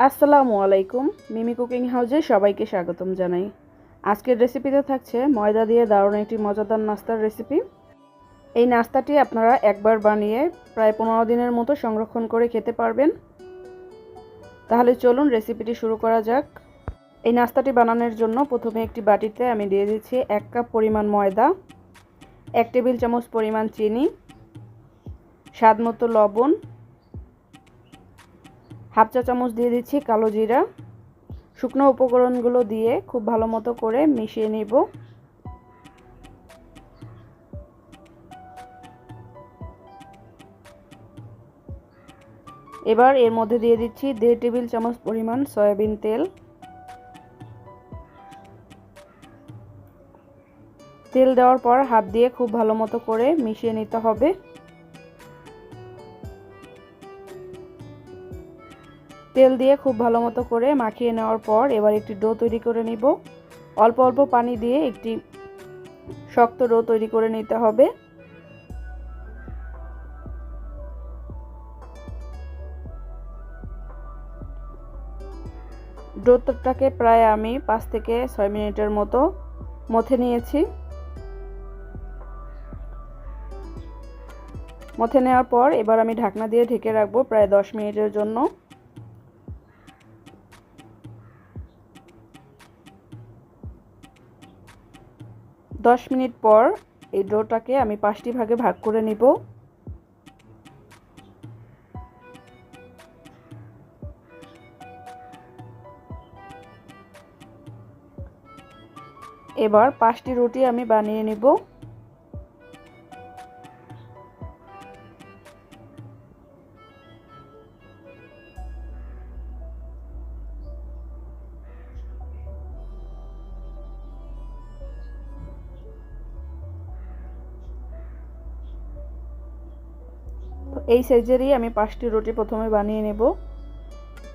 আসসালামু আলাইকুম, মিমি কুকিং হাউজে সবাইকে স্বাগতম জানাই। আজকের রেসিপিতে থাকছে ময়দা দিয়ে দারুণ একটি মজাদার নাস্তার রেসিপি এই নাস্তাটি আপনারা একবার বানিয়ে প্রায় পনেরো দিনের মতো সংরক্ষণ করে খেতে পারবেন। তাহলে চলুন রেসিপিটি শুরু করা যাক। এই নাস্তাটি বানানোর জন্য প্রথমে একটি বাটিতে আমি দিয়ে দিচ্ছি এক কাপ পরিমাণ ময়দা, এক টেবিল চামচ পরিমাণ চিনি স্বাদ মতো লবণ হাফ চা চামচ দিয়ে দিচ্ছি কালো জিরা। শুকনো উপকরণগুলো দিয়ে খুব ভালো মতো করে মিশিয়ে নিব। এবার এর মধ্যে দিয়ে দিচ্ছি দেড় টেবিল চামচ পরিমাণ সয়াবিন তেল। তেল দেওয়ার পর হাত দিয়ে খুব ভালো মতো করে মিশিয়ে নিতে হবে। তেল দিয়ে খুব ভালো মতো করে মাখিয়ে নেওয়ার পর এবার একটি ডো তৈরি করে নিব। অল্প অল্প পানি দিয়ে একটি শক্ত ডো তৈরি করে নিতে হবে। ডোটাকে প্রায় আমি পাঁচ থেকে ছয় মিনিটের মতো মথে নিয়েছি। মথে নেওয়ার পর এবার আমি ঢাকনা দিয়ে ঢেকে রাখব প্রায় দশ মিনিটের জন্য। দশ মিনিট পর এই ডোটাকে আমি পাঁচটি ভাগে ভাগ করে নিব। এবার পাঁচটি রুটি আমি বানিয়ে নিব। এই সাইজেরই আমি পাঁচটি রুটি প্রথমে বানিয়ে নেব।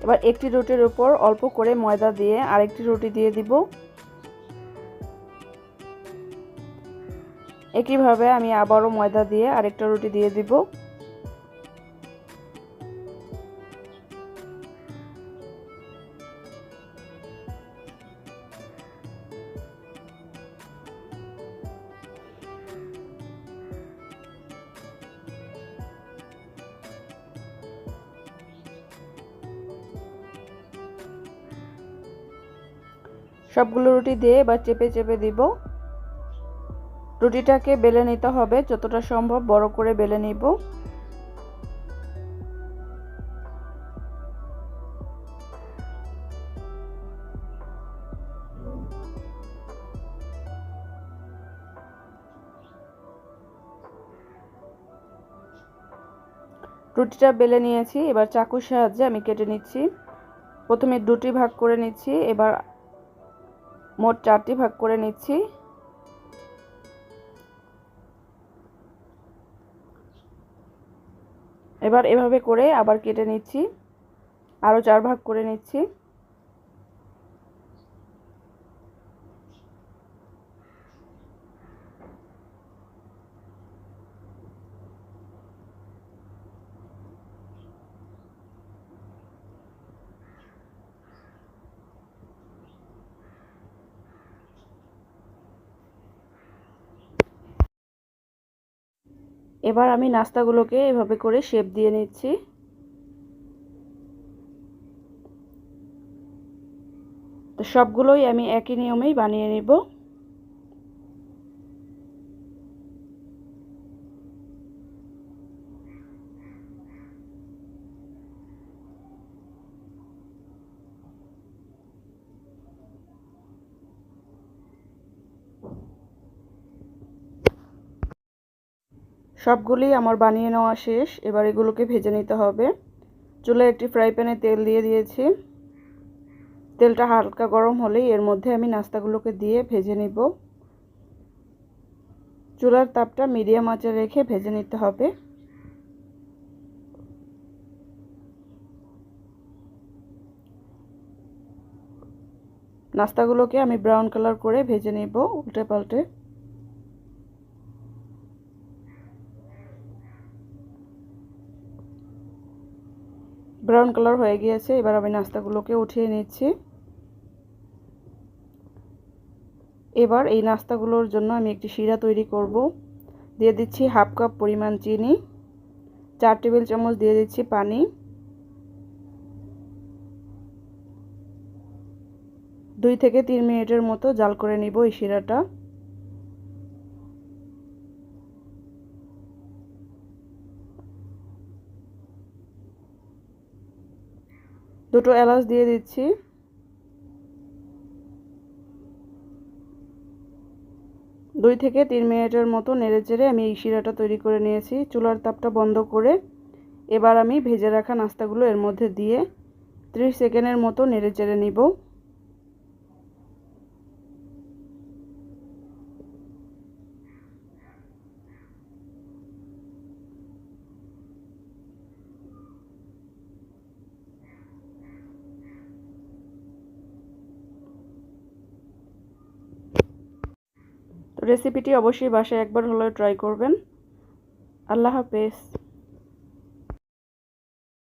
এবার একটি রুটির উপর অল্প করে ময়দা দিয়ে আরেকটি রুটি দিয়ে দিব। একইভাবে আমি আবারও ময়দা দিয়ে আরেকটা রুটি দিয়ে দিব। সবগুলো রুটি দিয়ে এবার চেপে চেপে দিব। রুটিটাকে বেলে নিতে হবে, যতটা সম্ভব বড় করে বেলে নিব। রুটিটা বেলে নিয়েছি, এবার চাকুর সাহায্যে আমি কেটে নিচ্ছি। প্রথমে দুটি ভাগ করে নিচ্ছি, এবার মোট চারটি ভাগ করে নিচ্ছি। এবার এভাবে করে আবার কেটে নিচ্ছি। আরও চার ভাগ করে নিচ্ছি। এবার আমি নাস্তাগুলোকে এভাবে করে শেপ দিয়ে নিচ্ছি। তো সবগুলোই আমি একই নিয়মেই বানিয়ে নিব। সবগুলি আমার বানিয়ে নেওয়া শেষ। এবার এগুলোকে ভেজে নিতে হবে। চুলায় একটি ফ্রাই প্যানে তেল দিয়ে দিয়েছি। তেলটা হালকা গরম হলেই এর মধ্যে আমি নাস্তাগুলোকে দিয়ে ভেজে নিব। চুলার তাপটা মিডিয়াম আঁচে রেখে ভেজে নিতে হবে। নাস্তাগুলোকে আমি ব্রাউন কালার করে ভেজে নেব উল্টে পাল্টে। ব্রাউন কালার হয়ে গিয়েছে, এবার আমি নাস্তাগুলোকে উঠিয়ে নিচ্ছি। এবার এই নাস্তাগুলোর জন্য আমি একটি শিরা তৈরি করব। দিয়ে দিচ্ছি হাফ কাপ পরিমাণ চিনি, চার টেবিল চামচ দিয়ে দিচ্ছি পানি। দুই থেকে তিন মিনিটের মতো জাল করে নিব এই শিরাটা। দুটো এলাচ দিয়ে দিচ্ছি। দুই থেকে তিন মিনিটের মতো নেড়ে চেড়ে আমি এই শিরাটা তৈরি করে নিয়েছি। চুলার তাপটা বন্ধ করে এবার আমি ভেজে রাখা নাস্তাগুলো এর মধ্যে দিয়ে ত্রিশ সেকেন্ডের মতো নেড়ে চেড়ে নিব। রেসিপিটি অবশ্যই বাসায় একবার হলেও ট্রাই করবেন। আল্লাহ হাফেজ।